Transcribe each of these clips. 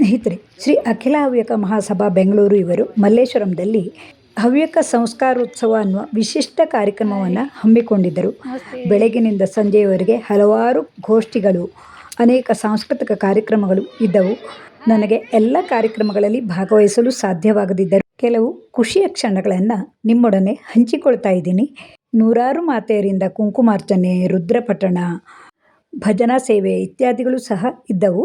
ಸ್ನೇಹಿತರೆ ಶ್ರೀ ಅಖಿಲ ಹವ್ಯಕ ಮಹಾಸಭಾ ಬೆಂಗಳೂರು ಇವರು ಮಲ್ಲೇಶ್ವರಂದಲ್ಲಿ ಹವ್ಯಕ ಸಂಸ್ಕಾರೋತ್ಸವ ಅನ್ನುವ ವಿಶಿಷ್ಟ ಕಾರ್ಯಕ್ರಮವನ್ನು ಹಮ್ಮಿಕೊಂಡಿದ್ದರು. ಬೆಳಗಿನಿಂದ ಸಂಜೆಯವರೆಗೆ ಹಲವಾರು ಗೋಷ್ಠಿಗಳು ಅನೇಕ ಸಾಂಸ್ಕೃತಿಕ ಕಾರ್ಯಕ್ರಮಗಳು ಇದ್ದವು. ನನಗೆ ಎಲ್ಲ ಕಾರ್ಯಕ್ರಮಗಳಲ್ಲಿ ಭಾಗವಹಿಸಲು ಸಾಧ್ಯವಾಗದಿದ್ದರು ಕೆಲವು ಖುಷಿಯ ಕ್ಷಣಗಳನ್ನು ನಿಮ್ಮೊಡನೆ ಹಂಚಿಕೊಳ್ತಾ ಇದ್ದೀನಿ. ನೂರಾರು ಮಾತೆಯರಿಂದ ಕುಂಕುಮಾರ್ಚನೆ ರುದ್ರಪಠಣ ಭಜನಾ ಸೇವೆ ಇತ್ಯಾದಿಗಳು ಸಹ ಇದ್ದವು.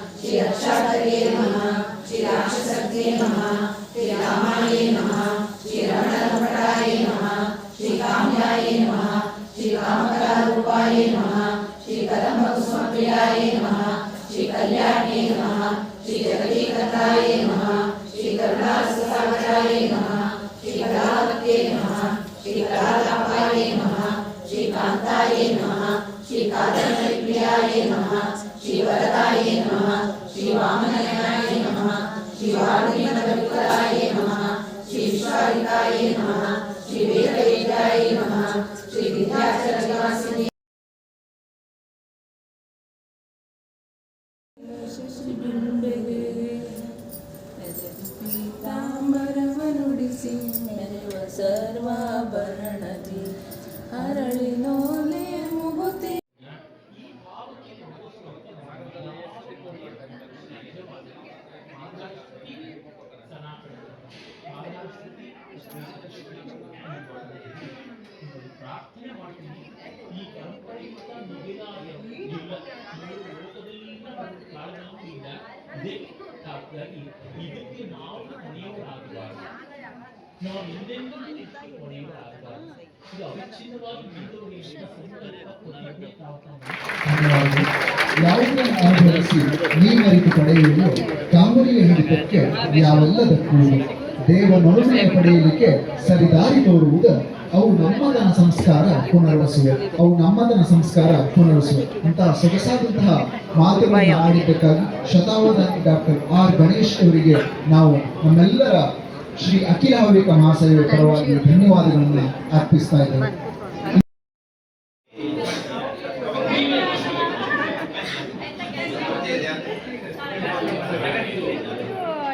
श्री रक्षाकर्ये नमः श्री राक्षसज्ञे नमः श्री रामाय नमः श्री रमणरमणाय नमः श्री काम्याय नमः श्री कामकलारूपाय नमः श्री कदम्बकुसुमप्रियाय नमः श्री कल्याण्ये नमः श्री जगदीकर्ताय नमः श्री करुणासुसागराय नमः श्रीप्रियाय नमः श्रीवरदाय नमः श्रीवामनयनाय नमः श्रीवाल्मीकविकराय नमः श्रीविश्वालिकाय नमः श्रीवेदवेदाय नमः श्रीविद्याचलनिवासिने ಇದಕ್ಕೆ ನಾವು ಕೊನೆಯವರಾಗಬಾರದು ನಾವು ಹಿಂದೆಂದೂ ಕೊನೆಯವರಾಗಬಾರದು ಇದು ಅವಿಚ್ಛಿನ್ನವಾಗಿ ಆಧರಿಸಿ ಪಡೆಯುವುದು ಕಾಂಬರಿಯ ಹಿಡಿತಕ್ಕೆ ಯಾವೆಲ್ಲದಕ್ಕೂ ದೇವನೊಲುಮೆಯ ಪಡೆಯಲಿಕ್ಕೆ ಸರಿದಾರಿ ತೋರುವುದು ಅವು ನಮ್ಮದನ ಸಂಸ್ಕಾರ ಪುನರ್ವಸುವೆ ಅವು ನಮ್ಮದನ ಸಂಸ್ಕಾರ ಪುನರ್ವಸುವೆ ಅಂತ ಸೊಗಸಾದಂತಹ ಮಾತುಗಳನ್ನು ಆಡಿದ್ದಕ್ಕಾಗಿ ಶತಾವಧಾನಿ ಡಾಕ್ಟರ್ ಆರ್ ಗಣೇಶ್ ಅವರಿಗೆ ನಾವು ನಮ್ಮೆಲ್ಲರ ಶ್ರೀ ಅಖಿಲ ಹವ್ಯಕ ಮಹಾಸಭೆಯ ಪರವಾಗಿ ಧನ್ಯವಾದಗಳನ್ನು ಅರ್ಪಿಸ್ತಾ ಇದ್ದೇವೆ.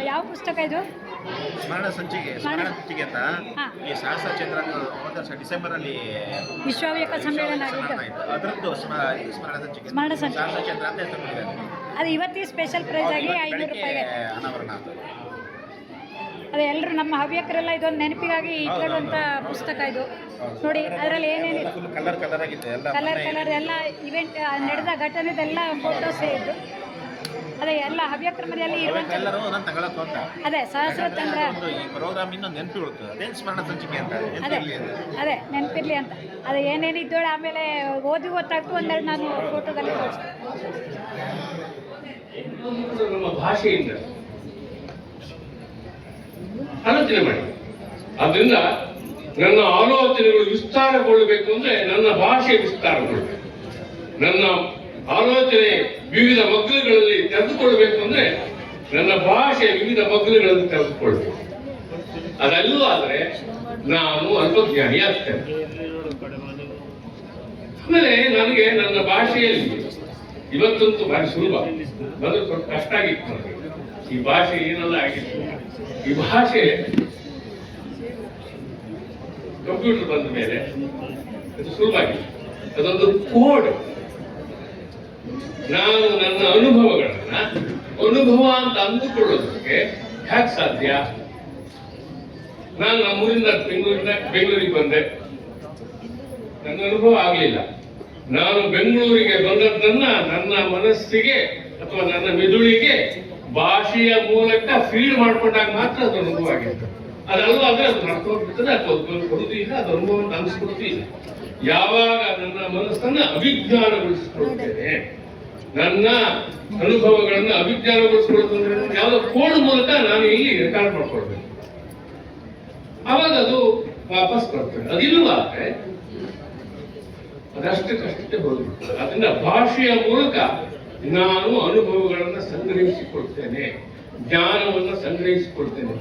ಯಾವ ಪುಸ್ತಕ ಇದು? ಸ್ಮರಣ ಸಂಚಿಕೆ ಸ್ಮರಣ ಸಂಚಿಕೆ ಅಂತ ಈ ಸಹಸ್ರ ಚಂದ್ರ ಡಿಸೆಂಬರ್ ಅಲ್ಲಿ ವಿಶ್ವವ್ಯಕ ಸಮ್ಮೇಳನ ಅದರದ್ದು ಸ್ಮರಣ ಸಂಚಿಕೆ. ಸ್ಮರಣ. ಸಹಸ್ರ ಚಂದ್ರ ಅಂತ ಅದು ಇವತ್ತಿಗೆ ಸ್ಪೆಷಲ್ ಪ್ರೈಸ್ ಆಗಿ ಐನೂರು ರೂಪಾಯಿ ರೂಪಾಯಿಗೆ. ಅನಾವರಣ. ಅದೇ ಎಲ್ಲರೂ ನಮ್ಮ ಹವ್ಯಕರೆಲ್ಲ ಇದೊಂದು ನೆನಪಿಗಾಗಿ ಇಟ್ಕೊಳ್ಳುವಂಥ ಪುಸ್ತಕ ಇದು. ನೋಡಿ ಅದರಲ್ಲಿ ಏನೇನು ಫುಲ್ ಕಲರ್ ಕಲರ್ ಆಗಿದೆ. ಎಲ್ಲ ಕಲರ್ ಕಲರ್ ಎಲ್ಲ ಇವೆಂಟ್ ನಡೆದ ಘಟನೆದೆಲ್ಲ ಫೋಟೋಸೇ ಇದ್ದು. ಅದೇ ಎಲ್ಲ ಹವ್ಯಕ್ರಮದಲ್ಲಿ ಇರುವಂಥ ಎಲ್ಲರೂ ತಗೊಳಕ್ ಅದೇ ಸಹಸ್ರ ಚಂದ್ರ ಈ ಪ್ರೋಗ್ರಾಮ್ ಇನ್ನೊಂದು ನೆನಪು ಅದೇನು ಸ್ಮರಣ ಸಂಚಿಕೆ ಅಂತ ಅದೇ ನೆನಪಿರ್ಲಿ ಅದು. ನೆನಪಿರ್ಲಿ ಅಂತ. ಅದು ಏನೇನು ಇದ್ದೋಳು ಆಮೇಲೆ ಓದಿ ಓದ್ತಾಕು ಒಂದೆರಡು ನಾನು ಫೋಟೋದಲ್ಲಿ ನಮ್ಮ ಭಾಷೆಯಿಂದ ಆಲೋಚನೆ ಮಾಡಿ. ಅದರಿಂದ ನನ್ನ ಆಲೋಚನೆಗಳು ವಿಸ್ತಾರಗೊಳ್ಳಬೇಕು ಅಂದ್ರೆ ನನ್ನ ಭಾಷೆ ವಿಸ್ತಾರಗೊಳ್ಳಬೇಕು. ನನ್ನ ಆಲೋಚನೆ ವಿವಿಧ ಮಗ್ಗಲುಗಳಲ್ಲಿ ತೆಗೆದುಕೊಳ್ಬೇಕು ಅಂದ್ರೆ ನನ್ನ ಭಾಷೆ ವಿವಿಧ ಮಗ್ಗಲುಗಳಲ್ಲಿ ತೆಗೆದುಕೊಳ್ಬೇಕು ಅದೆಲ್ಲೂ ಆದರೆ ನಾನು ಅಲ್ಪಜ್ಞಾನಿ ಆಗ್ತೇನೆ. ಆಮೇಲೆ ನನಗೆ ನನ್ನ ಭಾಷೆಯಲ್ಲಿ ಇವತ್ತಂತೂ ಭಾರಿ ಸುಲಭ. ಮೊದಲು ಸ್ವಲ್ಪ ಕಷ್ಟ ಆಗಿತ್ತು ಈ ಭಾಷೆ ಏನೆಲ್ಲ ಆಗಿತ್ತು? ಈ ಭಾಷೆ ಕಂಪ್ಯೂಟರ್ ಬಂದ ಮೇಲೆ ಅದು ಸುಲಭ ಆಗಿತ್ತು. ಅದೊಂದು ಕೋಡ್. ನಾನು ನನ್ನ ಅನುಭವಗಳನ್ನ ಅನುಭವ ಅಂತ ಅಂದುಕೊಳ್ಳೋದಕ್ಕೆ ಹ್ಯಾಕ್ ಸಾಧ್ಯ? ನಾನು ನಮ್ಮೂರಿಂದ ಬೆಂಗಳೂರಿಂದ ಬೆಂಗಳೂರಿಗೆ ಬಂದೆ. ನನ್ನ ಅನುಭವ ಆಗಲಿಲ್ಲ. ನಾನು ಬೆಂಗಳೂರಿಗೆ ಬಂದದ್ದನ್ನ ನನ್ನ ಮನಸ್ಸಿಗೆ ಅಥವಾ ನನ್ನ ಮೆದುಳಿಗೆ ಭಾಷೆಯ ಮೂಲಕ ಫೀಲ್ ಮಾಡ್ಕೊಂಡಾಗ ಮಾತ್ರ ಅದು ಅನುಭವ ಆಗಿರ್ತದೆ ಅದಲ್ಲ ಅಂದ್ರೆ ಅದು ನಡ್ಕೊಂಡ್ಬಿಡ್ತದೆ, ಅದು ಬರುದು ಇಲ್ಲ, ಅದು ಅನುಭವ ಇಲ್ಲ ಯಾವಾಗ ನನ್ನ ಮನಸ್ಸನ್ನ ಅಭಿಜ್ಞಾನಗೊಳಿಸಿಕೊಳ್ತೇನೆ ನನ್ನ ಅನುಭವಗಳನ್ನ ಅಭಿಜ್ಞಾನಗೊಳಿಸ್ಕೊಳ್ಳೋದು ಯಾವುದೋ ಕೋಡ್ ಮೂಲಕ ನಾನು ಇಲ್ಲಿ ರೆಕಾರ್ಡ್ ಮಾಡ್ಕೊಳ್ಬೇಕು. ಅವಾಗ ಅದು ವಾಪಸ್ ಬರ್ತದೆ. ಅದಿಲ್ವಾದ್ರೆ ಕಷ್ಟಕ್ಕೆ ಹೋಗ್ಬಿಡ್ತದೆ. ಅದನ್ನ ಭಾಷೆಯ ಮೂಲಕ ನಾನು ಅನುಭವಗಳನ್ನು ಸಂಗ್ರಹಿಸಿಕೊಳ್ತೇನೆ. ಜ್ಞಾನವನ್ನು ಸಂಗ್ರಹಿಸಿಕೊಳ್ತೇನೆ.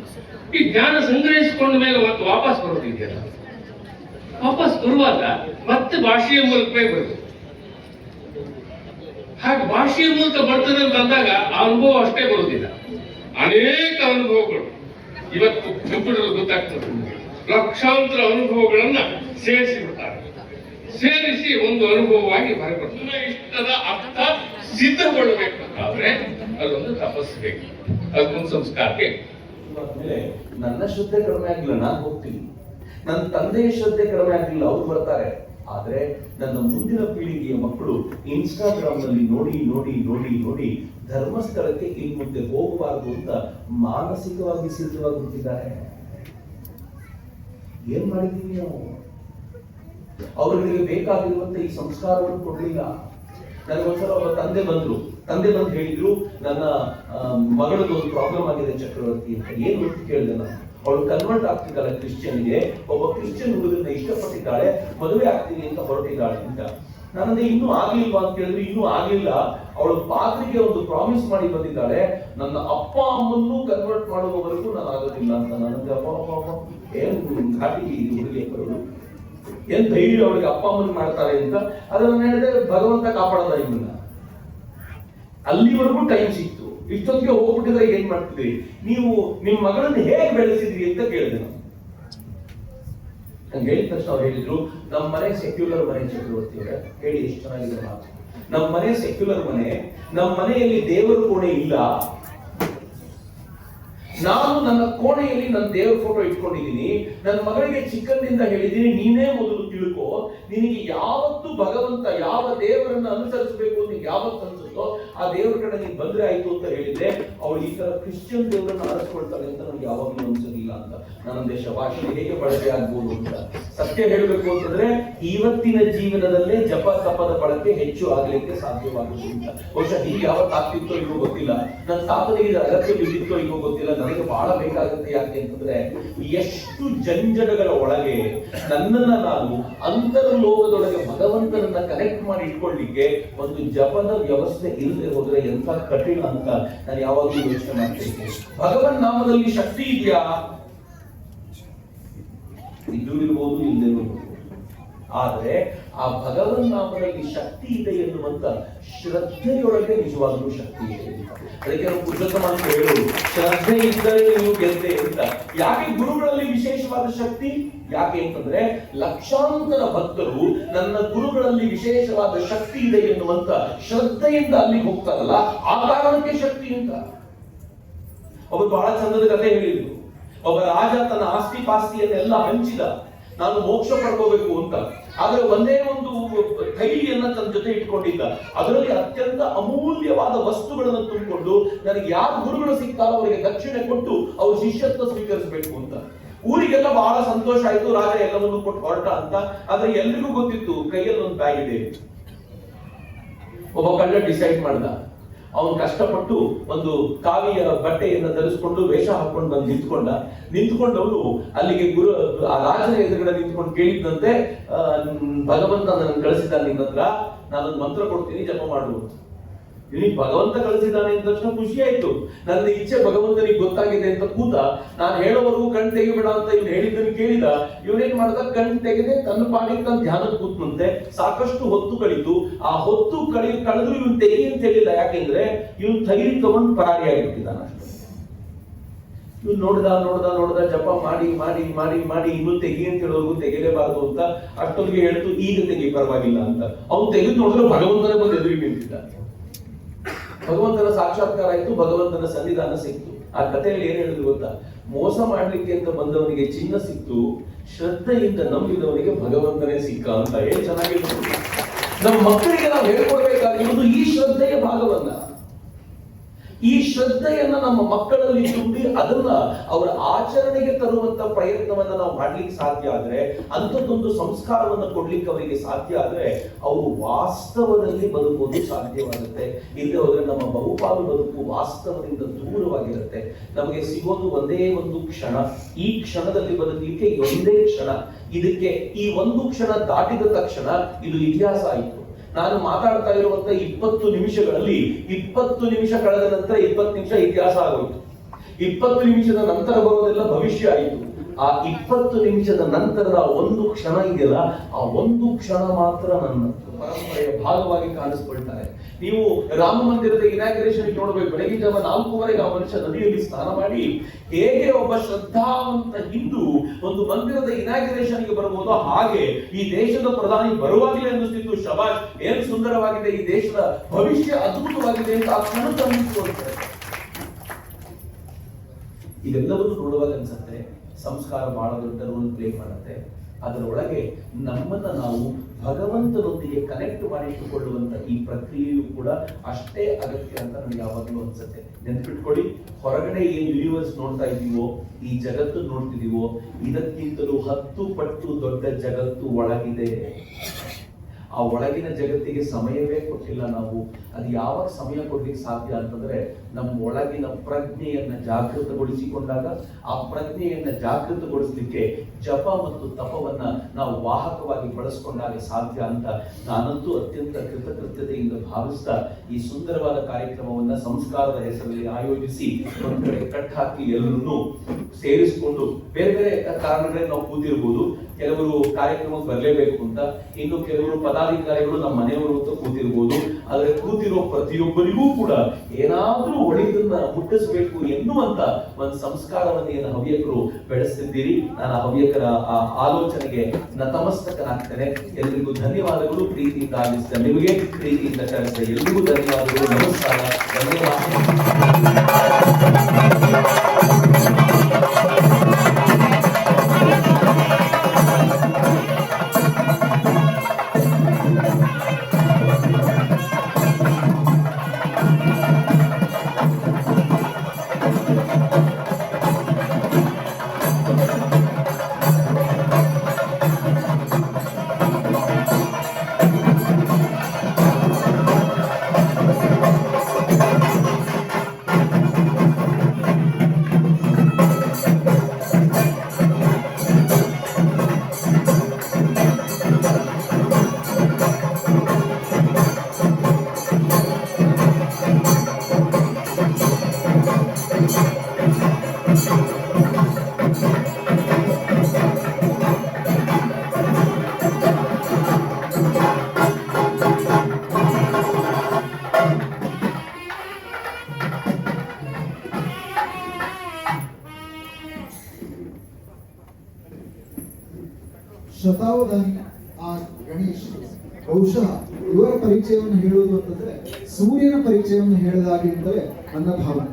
ಈ ಜ್ಞಾನ ಸಂಗ್ರಹಿಸಿಕೊಂಡ ಮೇಲೆ ಮತ್ತೆ ವಾಪಸ್ ಬರೋದಿದೆಯಲ್ಲ? ವಾಪಸ್ ಬರುವಾಗ ಮತ್ತೆ ಭಾಷೆಯ ಮೂಲಕವೇ ಬರಬೇಕು ಹಾಗೆ ಭಾಷೆಯ ಮೂಲಕ ಬರ್ತದೆ ಅಂತ ಅಂದಾಗ ಆ ಅನುಭವ ಅಷ್ಟೇ ಬರುವುದಿಲ್ಲ ಅನೇಕ ಅನುಭವಗಳು. ಇವತ್ತು ಕಂಪ್ಯೂಟರ್ ಗೊತ್ತಾಗ್ತದೆ. ಲಕ್ಷಾಂತರ ಅನುಭವಗಳನ್ನ ಸೇರಿಸಿ ಬಿಡ್ತಾರೆ ಸೇರಿಸಿ ಒಂದು ಅನುಭವವಾಗಿ ಹೊರಬರ್ತದೆ ಇಷ್ಟದ ಅರ್ಥ ಸಿದ್ಧಗೊಳ್ಳಬೇಕಾದ್ರೆ ಅದೊಂದು ತಪಸ್ಸು ಬೇಕು ಅದಕ್ಕೊಂದು ಸಂಸ್ಕಾರ ಬೇಕು ನನ್ನ ಶ್ರದ್ಧೆ ಕಡಿಮೆ ಆಗಿಲ್ಲ, ನಾನು ಹೋಗ್ತೀನಿ. ನನ್ನ ತಂದೆಯ ಶ್ರದ್ಧೆ ಕಡಿಮೆ ಆಗಿಲ್ಲ, ಅವ್ರು ಬರ್ತಾರೆ. ಆದ್ರೆ ನನ್ನ ಮುಂದಿನ ಪೀಳಿಗೆಯ ಮಕ್ಕಳು ಇನ್ಸ್ಟಾಗ್ರಾಮ್ನಲ್ಲಿ ನೋಡಿ ನೋಡಿ ನೋಡಿ ನೋಡಿ ಧರ್ಮಸ್ಥಳಕ್ಕೆ ಇನ್ ಮುಂದೆ ಹೋಗಬಾರದು ಅಂತ ಮಾನಸಿಕವಾಗಿ ಸಿದ್ಧವಾಗಿ ಬಿಟ್ಟಿದ್ದಾರೆ ಏನ್ ಮಾಡಿದೀವಿ ನಾವು? ಅವರಿಗೆ ಬೇಕಾಗಿರುವಂತ ಈ ಸಂಸ್ಕಾರವನ್ನು ಕೊಡಲಿಲ್ಲ. ನನಗೊಂದ್ಸಲ ಅವರ ತಂದೆ ಬಂದ್ರು. ತಂದೆ ಬಂದು ಹೇಳಿದ್ರು, ನನ್ನ ಮಗಳದ್ದು ಒಂದು ಪ್ರಾಬ್ಲಮ್ ಆಗಿದೆ ಚಕ್ರವರ್ತಿ ಅಂತ. ಏನು ಕೇಳಿದೆ ನಾನು. ಅವಳು ಕನ್ವರ್ಟ್ ಆಗ್ತಿದ್ದಾಳೆ ಕ್ರಿಶ್ಚಿಯನ್ಗೆ. ಒಬ್ಬ ಕ್ರಿಶ್ಚಿಯನ್ ಹುಡುಗನ ಇಷ್ಟಪಟ್ಟಿದ್ದಾಳೆ, ಮದುವೆ ಆಗ್ತೀನಿ ಅಂತ ಹೊರಟಿದ್ದಾಳೆ ಅಂತ. ನನ್ನದೇ ಇನ್ನೂ ಆಗಿಲ್ವಾ ಅಂತ ಕೇಳಿದ್ರೆ, ಇನ್ನೂ ಆಗಿಲ್ಲ ಅವಳು ಪಾತ್ರಿಗೆ ಒಂದು ಪ್ರಾಮಿಸ್ ಮಾಡಿ ಬಂದಿದ್ದಾಳೆ. ನನ್ನ ಅಪ್ಪ ಅಮ್ಮನ್ನೂ ಕನ್ವರ್ಟ್ ಮಾಡುವವರೆಗೂ ನಾನು ಆಗೋದಿಲ್ಲ ಅಂತ ನನಗೆ ಅಪ್ಪ ಅಪ್ಪ ಏನು ಘಾಟಿ ಹುಡುಗಿ ಬರೋದು ಏನ್ ಧೈರ್ಯ ಅವಳಿಗೆ ಅಪ್ಪ ಅಮ್ಮನ ಮಾಡ್ತಾರೆ ಅಂತ? ಅದನ್ನ ಹೇಳಿದ್ರೆ, ಭಗವಂತ ಕಾಪಾಡದ ಇವನ್ನ ಅಲ್ಲಿವರೆಗೂ ಟೈಮ್ ಸಿಕ್ತು. ಇಷ್ಟೊತ್ತಿಗೆ ಹೋಗ್ಬಿಟ್ಟಿದ್ರೆ ಏನ್ ಮಾಡ್ತಿದ್ರಿ ನೀವು ನಿಮ್ ಮಗಳನ್ನ ಹೇಗೆ ಬೆಳೆಸಿದ್ರಿ ಅಂತ ಕೇಳಿದೆ ನಾನು. ನಂಗೆ ಹೇಳಿದ ತಕ್ಷಣ ಅವ್ರು ಹೇಳಿದ್ರು ನಮ್ಮ ಮನೆ ಸೆಕ್ಯುಲರ್ ಮನೆ ಚಕ್ರವರ್ತಿ ಅವರೇ, ಹೇಳಿ ಎಷ್ಟು ಚೆನ್ನಾಗಿದೆ ಮಾತು. ನಮ್ಮ ಮನೆ ಸೆಕ್ಯುಲರ್ ಮನೆ ನಮ್ಮ ಮನೆಯಲ್ಲಿ ದೇವರ ಕೋಣೆ ಇಲ್ಲ. ನಾನು ನನ್ನ ಕೋಣೆಯಲ್ಲಿ ನನ್ನ ದೇವರ ಫೋಟೋ ಇಟ್ಕೊಂಡಿದ್ದೀನಿ. ನನ್ನ ಮಗಳಿಗೆ ಚಿಕ್ಕಂದಿಂದ ಹೇಳಿದ್ದೀನಿ, ನೀನೇ ಮೊದಲು ತಿಳ್ಕೊ. ನಿನಗೆ ಯಾವತ್ತು ಭಗವಂತ ಯಾವ ದೇವರನ್ನ ಅನುಸರಿಸಬೇಕು ಅಂತ ಯಾವತ್ತು ಅನ್ಸುತ್ತೋ ಆ ದೇವ್ರ ಕಡೆ ನೀನು ಬಂದ್ರೆ ಆಯ್ತು ಅಂತ ಹೇಳಿದ್ರೆ ಅವಳು ಈ ತರ ಕ್ರಿಶ್ಚಿಯನ್ ದೇವರನ್ನ ಆರಿಸ್ಕೊಳ್ತಾಳೆ ಅಂತ ನನಗೆ ಯಾವಾಗಲೂ ಅನ್ಸಲಿಲ್ಲ ಅಂತ. ನನ್ನ ದೇಶ ಭಾಷೆ ಹೇಗೆ ಬಳಕೆ ಆಗ್ಬೋದು ಅಂತ. ಸತ್ಯ ಹೇಳಬೇಕು ಅಂತಂದ್ರೆ ಇವತ್ತಿನ ಜೀವನದಲ್ಲೇ ಜಪ ತಪದ ಬಳಕೆ ಹೆಚ್ಚು ಆಗ್ಲಿಕ್ಕೆ ಸಾಧ್ಯವಾಗುತ್ತೆ ಅಂತ. ಬಹುಶಃ ಹೀಗೆ ಯಾವತ್ತು ಆಗ್ತಿತ್ತೋ ಇಲ್ವೋ ಗೊತ್ತಿಲ್ಲ. ನನ್ನ ತಾತನಿಗೆ ಅಗತ್ಯ ಬಿದ್ದಿತ್ತೋ ಇಲ್ವೋ ಗೊತ್ತಿಲ್ಲ. ನನಗೆ ಬಹಳ ಬೇಕಾಗುತ್ತೆ ಯಾಕೆ ಅಂತಂದ್ರೆ ಎಷ್ಟು ಜಂಜಡಗಳ ಒಳಗೆ ನನ್ನನ್ನ ನಾನು ಅಂತರ್ಲೋಕದೊಳಗೆ ಭಗವಂತನನ್ನ ಕನೆಕ್ಟ್ ಮಾಡಿ ಇಟ್ಕೊಳ್ಳಿಕ್ಕೆ ಒಂದು ಜಪದ ವ್ಯವಸ್ಥೆ ಇಲ್ಲದೆ ಹೋದ್ರೆ ಎಂತ ಕಠಿಣ ಅಂತ ನಾನು ಯಾವಾಗಲೂ ಯೋಚನೆ ಮಾಡ್ತೇನೆ ಭಗವನ್ ನಾಮದಲ್ಲಿ ಶಕ್ತಿ ಇದೆಯಾ? ಇದ್ದು ಇರ್ಬೋದು ಇಲ್ಲದೆ ಇರ್ಬೋದು ಆದ್ರೆ ಆ ಭಗವನ್ ನಾಮದಲ್ಲಿ ಶಕ್ತಿ ಇದೆ ಎನ್ನುವಂತ ಶ್ರದ್ಧೆಯೊಳಗೆ ನಿಜವಾಗ್ಲೂ ಶಕ್ತಿ ಇದೆ. ಅದಕ್ಕೆ ನಾವು ಪುರುಷೋತ್ತಮ ಅಂತ ಹೇಳೋದು, ಶ್ರದ್ಧೆ ಇದ್ದರೆ ನೀವು ಗೆದ್ದೆ ಅಂತ. ಯಾಕೆ ಗುರುಗಳಲ್ಲಿ ವಿಶೇಷವಾದ ಶಕ್ತಿ? ಯಾಕೆ ಅಂತಂದ್ರೆ ಲಕ್ಷಾಂತರ ಭಕ್ತರು ನನ್ನ ಗುರುಗಳಲ್ಲಿ ವಿಶೇಷವಾದ ಶಕ್ತಿ ಇದೆ ಎನ್ನುವಂತ ಶ್ರದ್ಧೆಯಿಂದ ಅಲ್ಲಿಗೆ ಹೋಗ್ತಾರಲ್ಲ, ಆ ಕಾರಣಕ್ಕೆ ಶಕ್ತಿ ಅಂತ. ಒಬ್ಬ ಬಹಳ ಚಂದದ ಕಥೆ ಹೇಳಿದ್ರು. ಒಬ್ಬ ರಾಜ ತನ್ನ ಆಸ್ತಿ ಪಾಸ್ತಿಯನ್ನೆಲ್ಲ ಹಂಚಿದ. ನಾನು ಮೋಕ್ಷ ಪಡ್ಕೋಬೇಕು ಅಂತ. ಆದ್ರೆ ಒಂದೇ ಒಂದು ಕೈಯನ್ನ ತನ್ನ ಜೊತೆ ಇಟ್ಕೊಂಡಿದ್ದ. ಅದರಲ್ಲಿ ಅತ್ಯಂತ ಅಮೂಲ್ಯವಾದ ವಸ್ತುಗಳನ್ನು ತುಂಬಿಕೊಂಡು ನನಗೆ ಯಾರು ಗುರುಗಳು ಸಿಗ್ತಾರೋ ಅವರಿಗೆ ದಕ್ಷಿಣೆ ಕೊಟ್ಟು ಅವ್ರ ಶಿಷ್ಯತ್ವ ಸ್ವೀಕರಿಸಬೇಕು ಅಂತ. ಊರಿಗೆಲ್ಲ ಬಹಳ ಸಂತೋಷ ಆಯ್ತು, ರಾಜ ಎಲ್ಲವನ್ನು ಕೊಟ್ಟು ಹೊರಟ ಅಂತ. ಆದ್ರೆ ಎಲ್ರಿಗೂ ಗೊತ್ತಿತ್ತು ಕೈಯಲ್ಲಿ ಒಂದು ಬ್ಯಾಗ್ ಇದೆ. ಒಬ್ಬ ಕಳ್ಳ ಡಿಸೈಡ್ ಮಾಡ್ದ. ಅವನು ಕಷ್ಟಪಟ್ಟು ಒಂದು ಕಾವಿಯ ಬಟ್ಟೆಯನ್ನು ಧರಿಸ್ಕೊಂಡು ವೇಷ ಹಾಕೊಂಡು ಬಂದು ನಿಂತ್ಕೊಂಡ. ನಿಂತ್ಕೊಂಡವನು ಅಲ್ಲಿಗೆ ಗುರು, ಆ ರಾಜನ ಎದುರುಗಡೆ ನಿಂತ್ಕೊಂಡು ಕೇಳಿದಂತೆ ಭಗವಂತ ನನ್ನ ಕಳಿಸಿದ್ದಾನೆ ನಿನ್ನ ಹತ್ರ. ನಾನೊಂದು ಮಂತ್ರ ಕೊಡ್ತೀನಿ, ಜಪ ಮಾಡು ನಿನಗೆ ಭಗವಂತ ಕಳಿಸಿದ್ದಾನೆ ಅಂದ ತಕ್ಷಣ ಖುಷಿ ಆಯ್ತು. ನನ್ನ ಇಚ್ಛೆ ಭಗವಂತನಿಗೆ ಗೊತ್ತಾಗಿದೆ ಅಂತ ಕೂತ ನಾನು ಹೇಳೋವರೆಗೂ ಕಣ್ ತೆಗಿಬೇಡ ಅಂತ ಇವ್ನು ಹೇಳಿದ್ದನ್ನು ಕೇಳಿದ, ಇವನೇನ್ ಮಾಡ್ದ? ಕಣ್ ತೆಗೆದೆ ತನ್ನ ಪಾಡಿಗೆ ತನ್ನ ಧ್ಯಾನದ ಕೂತ್ನಂತೆ. ಸಾಕಷ್ಟು ಹೊತ್ತು ಕಳೀತು. ಆ ಹೊತ್ತು ಕಳಿ, ಕಳೆದ್ರು ಇವನ್ ತೆಗಿ ಅಂತ ಹೇಳಿಲ್ಲ. ಯಾಕೆಂದ್ರೆ ಇವನ್ ತಗಿರಿ ತಗೊಂಡು ಪರಾರಿಯಾಗಿಬಿಟ್ಟಿದ್ದಾನ ಅಷ್ಟೇ. ಇವ್ನು ನೋಡ್ದ ನೋಡ್ದ ನೋಡ್ದ, ಜಪ ಮಾಡಿ ಮಾಡಿ ಮಾಡಿ ಮಾಡಿ ಇನ್ನು ತೆಗಿ ಅಂತ ಹೇಳೋರ್ಗು ತೆಗಿಲೇಬಾರದು ಅಂತ ಅಷ್ಟೊಂದಿಗೆ ಹೇಳ್ತು, ಈಗ ತೆಗಿ ಪರವಾಗಿಲ್ಲ ಅಂತ. ಅವ್ನು ತೆಗೆದು ನೋಡಿದ್ರೆ ಭಗವಂತನೇ ಬಂದು ಎದುರಿಗೆ ನಿಂತಿದ್ದ ಭಗವಂತನ ಸಾಕ್ಷಾತ್ಕಾರ ಆಯ್ತು, ಭಗವಂತನ ಸನ್ನಿಧಾನ ಸಿಕ್ತು. ಆ ಕಥೆಯಲ್ಲಿ ಏನ್ ಹೇಳಿದ್ರು ಗೊತ್ತಾ? ಮೋಸ ಮಾಡ್ಲಿಕ್ಕೆ ಅಂತ ಬಂದವನಿಗೆ ಚಿನ್ನ ಸಿಕ್ತು, ಶ್ರದ್ಧೆಯಿಂದ ನಂಬಿದವನಿಗೆ ಭಗವಂತನೇ ಸಿಕ್ಕ ಅಂತ. ಏನ್ ಚೆನ್ನಾಗಿ ನಮ್ಮ ಮಕ್ಕಳಿಗೆ ನಾವು ಹೇಳ್ಕೊಡ್ಬೇಕಾಗಿರುವುದು ಈ ಶ್ರದ್ಧೆಯ ಭಾಗವನ್ನ. ಈ ಶ್ರದ್ಧೆಯನ್ನ ನಮ್ಮ ಮಕ್ಕಳಲ್ಲಿ ತುಂಬಿ ಅದನ್ನ ಅವರ ಆಚರಣೆಗೆ ತರುವಂತ ಪ್ರಯತ್ನವನ್ನ ನಾವು ಮಾಡ್ಲಿಕ್ಕೆ ಸಾಧ್ಯ ಆದ್ರೆ, ಅಂಥದ್ದೊಂದು ಸಂಸ್ಕಾರವನ್ನು ಕೊಡ್ಲಿಕ್ಕೆ ಅವರಿಗೆ ಸಾಧ್ಯ ಆದ್ರೆ, ಅವರು ವಾಸ್ತವದಲ್ಲಿ ಬದುಕುವುದು ಸಾಧ್ಯವಾಗುತ್ತೆ. ಇಲ್ಲದೆ ಹೋದ್ರೆ ನಮ್ಮ ಬಹುಪಾಲು ಬದುಕು ವಾಸ್ತವದಿಂದ ದೂರವಾಗಿರುತ್ತೆ. ನಮಗೆ ಸಿಗೋದು ಒಂದೇ ಒಂದು ಕ್ಷಣ. ಈ ಕ್ಷಣದಲ್ಲಿ ಬದುಕಲಿಕ್ಕೆ ಒಂದೇ ಕ್ಷಣ. ಇದಕ್ಕೆ ಈ ಒಂದು ಕ್ಷಣ ದಾಟಿದ ತಕ್ಷಣ ಇದು ಇತಿಹಾಸ ಆಯಿತು. ನಾನು ಮಾತಾಡ್ತಾ ಇರುವಂತ ಇಪ್ಪತ್ತು ನಿಮಿಷಗಳಲ್ಲಿ ಇಪ್ಪತ್ತು ನಿಮಿಷ ಕಳೆದ ನಂತರ ಇಪ್ಪತ್ತು ನಿಮಿಷ ಇತಿಹಾಸ ಆಗೋಯ್ತು. ಇಪ್ಪತ್ತು ನಿಮಿಷದ ನಂತರ ಬರೋದೆಲ್ಲ ಭವಿಷ್ಯ ಆಯಿತು. ಆ ಇಪ್ಪತ್ತು ನಿಮಿಷದ ನಂತರದ ಒಂದು ಕ್ಷಣ ಇದೆಯಲ್ಲ, ಆ ಒಂದು ಕ್ಷಣ ಮಾತ್ರ ನನ್ನ ಪರಂಪರೆಯ ಭಾಗವಾಗಿ ಕಾಣಿಸ್ಕೊಳ್ತಾರೆ. ನೀವು ರಾಮ ಮಂದಿರದ ಇನಾಗ್ರೇಷನ್ ನೋಡಬೇಕು. ಬೆಳಗ್ಗೆ ಜಾವ ನಾಲ್ಕೂವರೆಗೆ ಆ ಮನುಷ್ಯ ನದಿಯಲ್ಲಿ ಸ್ನಾನ ಮಾಡಿ, ಹೇಗೆ ಒಬ್ಬ ಶ್ರದ್ಧಾವಂತ ಹಿಂದೂ ಒಂದು ಮಂದಿರದ ಇನಾಗ್ರೇಷನ್ಗೆ ಬರಬಹುದು ಹಾಗೆ ಈ ದೇಶದ ಪ್ರಧಾನಿ ಬರುವಾಗಲೇ ಅನ್ನಿಸ್ತಿತ್ತು, ಶಬಾಷ್, ಏನ್ ಸುಂದರವಾಗಿದೆ, ಈ ದೇಶದ ಭವಿಷ್ಯ ಅದ್ಭುತವಾಗಿದೆ ಅಂತ ಆ ಕ್ಷಣ ಅನ್ನಿಸ್ಕೊಳ್ತಾರೆ ಇದೆಲ್ಲವನ್ನು ನೋಡುವಾಗ ಅನ್ಸುತ್ತೆ. ಸಂಸ್ಕಾರ ಬಹಳ ದೊಡ್ಡ ರೋಲ್ ಪ್ಲೇ ಮಾಡುತ್ತೆ. ಅದರೊಳಗೆ ನಮ್ಮನ್ನು ನಾವು ಭಗವಂತನೊಂದಿಗೆ ಕನೆಕ್ಟ್ ಮಾಡಿಟ್ಟುಕೊಳ್ಳುವಂತ ಈ ಪ್ರಕ್ರಿಯೆಯು ಕೂಡ ಅಷ್ಟೇ ಅಗತ್ಯ ಅಂತ ನನಗೆ ಯಾವಾಗಲೂ ಅನ್ಸುತ್ತೆ. ನೆನ್ಪಿಟ್ಕೊಳ್ಳಿ, ಹೊರಗಡೆ ಏನ್ ಯೂನಿವರ್ಸ್ ನೋಡ್ತಾ ಇದೀವೋ, ಈ ಜಗತ್ತು ನೋಡ್ತಿದೀವೋ, ಇದಕ್ಕಿಂತಲೂ ಹತ್ತು ಪಟ್ಟು ದೊಡ್ಡ ಜಗತ್ತು ಒಳಗಿದೆ. ಆ ಒಳಗಿನ ಜಗತ್ತಿಗೆ ಸಮಯವೇ ಕೊಟ್ಟಿಲ್ಲ ನಾವು. ಅದು ಯಾವಾಗ ಸಮಯ ಕೊಡ್ಲಿಕ್ಕೆ ಸಾಧ್ಯ ಅಂತಂದ್ರೆ ನಮ್ಮ ಒಳಗಿನ ಪ್ರಜ್ಞೆಯನ್ನ ಜಾಗೃತಗೊಳಿಸಿಕೊಂಡಾಗ ಆ ಪ್ರಜ್ಞೆಯನ್ನ ಜಾಗೃತಗೊಳಿಸಲಿಕ್ಕೆ ಜಪ ಮತ್ತು ತಪವನ್ನ ನಾವು ವಾಹಕವಾಗಿ ಬಳಸ್ಕೊಂಡಾಗ ಸಾಧ್ಯ ಅಂತ ನಾನಂತೂ ಅತ್ಯಂತ ಕೃತಕೃತ್ಯತೆಯಿಂದ ಭಾವಿಸ್ತಾ ಈ ಸುಂದರವಾದ ಕಾರ್ಯಕ್ರಮವನ್ನ ಸಂಸ್ಕಾರದ ಹೆಸರಲ್ಲಿ ಆಯೋಜಿಸಿ ಒಂದ್ ಕಡೆ ಕಟ್ ಎಲ್ಲರನ್ನೂ ಸೇರಿಸಿಕೊಂಡು ಬೇರೆ ಬೇರೆ ಕಾರಣಗಳನ್ನ ನಾವು ಕೂತಿರ್ಬೋದು. ಕೆಲವರು ಕಾರ್ಯಕ್ರಮಕ್ಕೆ ಬರಲೇಬೇಕು ಅಂತ ಇನ್ನು ಕೆಲವರು ಪದಾಧಿಕಾರಿಗಳು ನಮ್ಮ ಮನೆಯವರು ಅಂತ ಕೂತಿರ್ಬೋದು. ಆದರೆ ಕೂತಿರೋ ಪ್ರತಿಯೊಬ್ಬರಿಗೂ ಕೂಡ ಏನಾದರೂ ಒಳ್ಳೆಯದನ್ನ ಮುಟ್ಟಿಸಬೇಕು ಎನ್ನುವಂತ ಒಂದು ಸಂಸ್ಕಾರವನ್ನು ಏನು ಹವ್ಯಕರು ಬೆಳೆಸ್ತಿದ್ದೀರಿ? ನಾನು ಹವ್ಯಕರ ಆ ಆಲೋಚನೆಗೆ ನತಮಸ್ತಕನಾಗ್ತೇನೆ. ಎಲ್ರಿಗೂ ಧನ್ಯವಾದಗಳು. ಪ್ರೀತಿಯಿಂದ ಆಲಿಸಿದ ನಿಮಗೆ, ಪ್ರೀತಿಯಿಂದ ಕರೆಸಿದ ಎಲ್ರಿಗೂ ಧನ್ಯವಾದಗಳು. ನಮಸ್ಕಾರ. ಶತಾವಧಾನಿ ಆ ಗಣೇಶ್. ಬಹುಶಃ ಇವರ ಪರಿಚಯವನ್ನು ಹೇಳುವುದು ಅಂತಂದ್ರೆ ಸೂರ್ಯನ ಪರಿಚಯವನ್ನು ಹೇಳಿದಾಗೆ ಅಂದರೆ ನನ್ನ ಭಾವನೆ.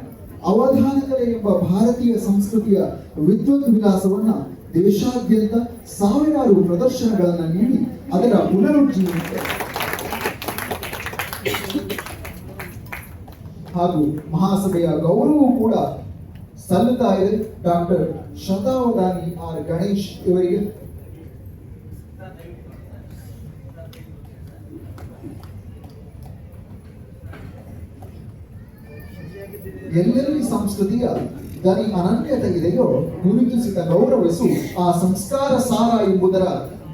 ಅವಧಾನಕಲೆ ಎಂಬ ಭಾರತೀಯ ಸಂಸ್ಕೃತಿಯ ವಿದ್ವತ್ ವಿಲಾಸವನ್ನ ದೇಶಾದ್ಯಂತ ಸಾವಿರಾರು ಪ್ರದರ್ಶನಗಳನ್ನ ನೀಡಿ ಅದರ ಪುನರುಜ್ಜೀವನಕ್ಕೆ. ಹಾಗೂ ಮಹಾಸಭೆಯ ಗೌರವವು ಕೂಡ ಸಲ್ಲುತ್ತಾ ಇದೆ ಡಾಕ್ಟರ್ ಶತಾವಧಾನಿ ಆರ್ ಗಣೇಶ್ ಇವರಿಗೆ. ಎಲ್ಲೆಲ್ಲಿ ಸಂಸ್ಕೃತಿಯ ಧನಿ ಅನನ್ಯತೆ ಇದೆಯೋ ಗುರುತಿಸಿದ ಗೌರವಿಸು ಆ ಸಂಸ್ಕಾರ ಸಾರ ಎಂಬುದರ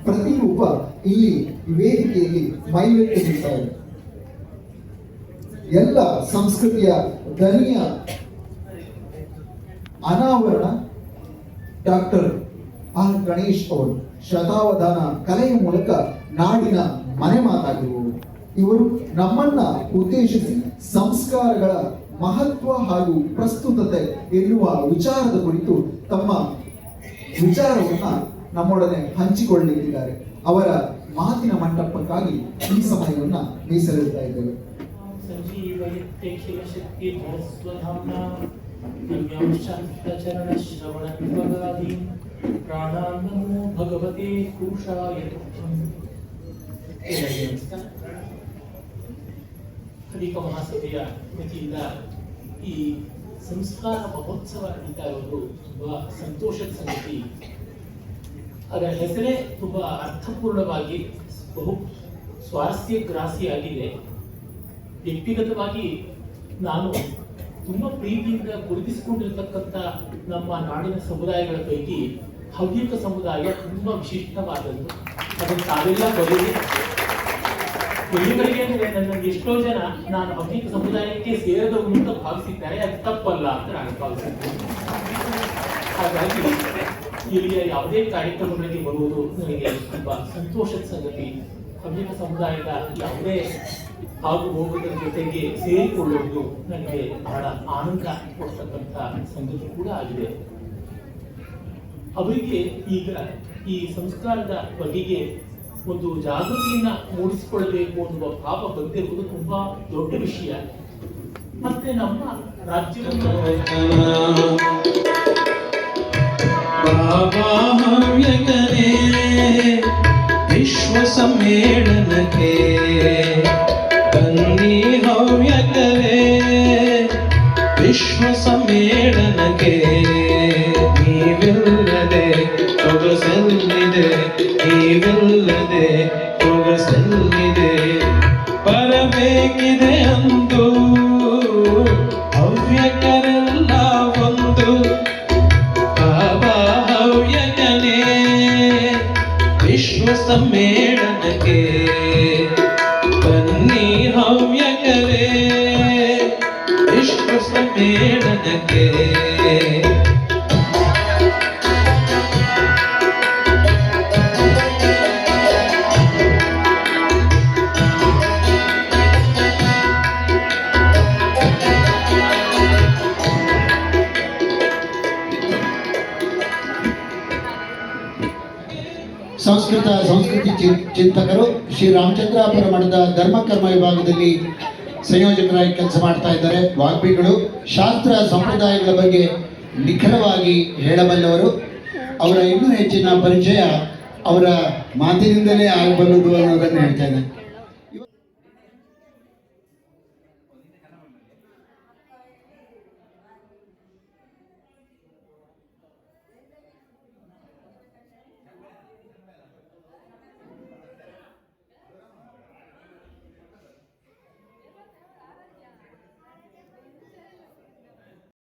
ಪ್ರತಿರೂಪ ಇಲ್ಲಿ ವೇದಿಕೆಯಲ್ಲಿ ಇದೆ ಎಲ್ಲ ಸಂಸ್ಕೃತಿಯ ದನಿಯ ಅನಾವರಣ ಡಾಕ್ಟರ್ ಆರ್ ಗಣೇಶ್ ಅವರು ಶತಾವಧಾನ ಕಲೆಯ ಮೂಲಕ ನಾಡಿನ ಮನೆ ಮಾತಾಗಿರುವವರು ಇವರು ನಮ್ಮನ್ನ ಉದ್ದೇಶಿಸಿ ಸಂಸ್ಕಾರಗಳ ಮಹತ್ವ ಹಾಗೂ ಪ್ರಸ್ತುತತೆ ಎನ್ನುವ ವಿಚಾರದ ಕುರಿತು ತಮ್ಮ ವಿಚಾರವನ್ನ ನಮ್ಮೊಡನೆ ಹಂಚಿಕೊಳ್ಳಲಿದ್ದಾರೆ ಅವರ ಮಾತಿನ ಮಂಟಪಕ್ಕಾಗಿ ಈ ಸಮಯವನ್ನ ಮೀಸಲಿಡ್ತಾ ಇದ್ದೇವೆ. ಪ್ರಾಣಾನ್ನಮೋ ಭಗವತಿ ಹರಿಕ ಮಹಾಸಭೆಯ ವತಿಯಿಂದ ಈ ಸಂಸ್ಕಾರ ಮಹೋತ್ಸವ ನಡೀತಾ ಇರೋದು ತುಂಬಾ ಸಂತೋಷದ ಸಂಗತಿ ಅದರ ಹೆಸರೇ ತುಂಬಾ ಅರ್ಥಪೂರ್ಣವಾಗಿ ಬಹು ಸ್ವಾರಸ್ಯಗ್ರಾಸಿಯಾಗಿದೆ. ವ್ಯಕ್ತಿಗತವಾಗಿ ನಾನು ತುಂಬಾ ಪ್ರೀತಿಯಿಂದ ಗುರುತಿಸಿಕೊಂಡಿರ್ತಕ್ಕಂಥ ನಮ್ಮ ನಾಡಿನ ಸಮುದಾಯಗಳ ಪೈಕಿ ಹವ್ಯಕ ಸಮುದಾಯ ತುಂಬಾ ವಿಶಿಷ್ಟವಾದದ್ದು. ಅದನ್ನು ತಾವೆಲ್ಲ ಬರೀರಿ ಅಂದ್ರೆ ನನ್ನ ಎಷ್ಟೋ ಜನ ನಾನು ಹವ್ಯಕ ಸಮುದಾಯಕ್ಕೆ ಸೇರಿದವರು ಅಂತ ಭಾವಿಸಿದ್ದಾರೆ, ಅದು ತಪ್ಪಲ್ಲ ಅಂತ ನಾನು ಭಾವಿಸಿದ್ದೇನೆ. ಹಾಗಾಗಿ ಇಲ್ಲಿಯ ಯಾವುದೇ ಕಾರ್ಯಕ್ರಮಗಳಿಗೆ ಬರುವುದು ನನಗೆ ತುಂಬಾ ಸಂತೋಷದ ಸಂಗತಿ. ಹವ್ಯಕ ಸಮುದಾಯದ ಯಾವುದೇ ಆಗು ಹೋಗುವುದರ ಜೊತೆಗೆ ಸೇರಿಕೊಳ್ಳುವುದು ನನಗೆ ಬಹಳ ಆನಂದ ಕೊಡ್ತಕ್ಕಂಥ ಸಂಗತಿ ಕೂಡ ಆಗಿದೆ. ಅವರಿಗೆ ಈಗ ಈ ಸಂಸ್ಕಾರದ ಬಗೆಗೆ ಒಂದು ಜಾಗೃತಿಯನ್ನ ಮೂಡಿಸಿಕೊಳ್ಳಬೇಕು ಅನ್ನುವ ಭಾವ ಬಂದಿರುವುದು ತುಂಬಾ ದೊಡ್ಡ ವಿಷಯ. ಮತ್ತೆ ನಮ್ಮ ರಾಜ್ಯವನ್ನು ವಿಶ್ವ ಸಮ್ಮೇಳನಕ್ಕೆ ವಿಶ್ವ ಸಮ್ಮೇಳನಕ್ಕೆ. ಸಂಸ್ಕೃತ ಸಂಸ್ಕೃತಿ ಚಿಂತಕರು ಶ್ರೀ ರಾಮಚಂದ್ರಾಪುರ ಮಠದ ಧರ್ಮಕರ್ಮ ವಿಭಾಗದಲ್ಲಿ ಸಂಯೋಜಕರಾಗಿ ಕೆಲಸ ಮಾಡ್ತಾ ಇದ್ದಾರೆ. ವಾಗ್ಮಿಗಳು ಶಾಸ್ತ್ರ ಸಂಪ್ರದಾಯಗಳ ಬಗ್ಗೆ ನಿಖರವಾಗಿ ಹೇಳಬಲ್ಲವರು. ಅವರ ಇನ್ನೂ ಹೆಚ್ಚಿನ ಪರಿಚಯ ಅವರ ಮಾತಿನಿಂದಲೇ ಆಗಬಲ್ಲದು ಅನ್ನೋದನ್ನು ಹೇಳ್ತಾ ಇದ್ದಾರೆ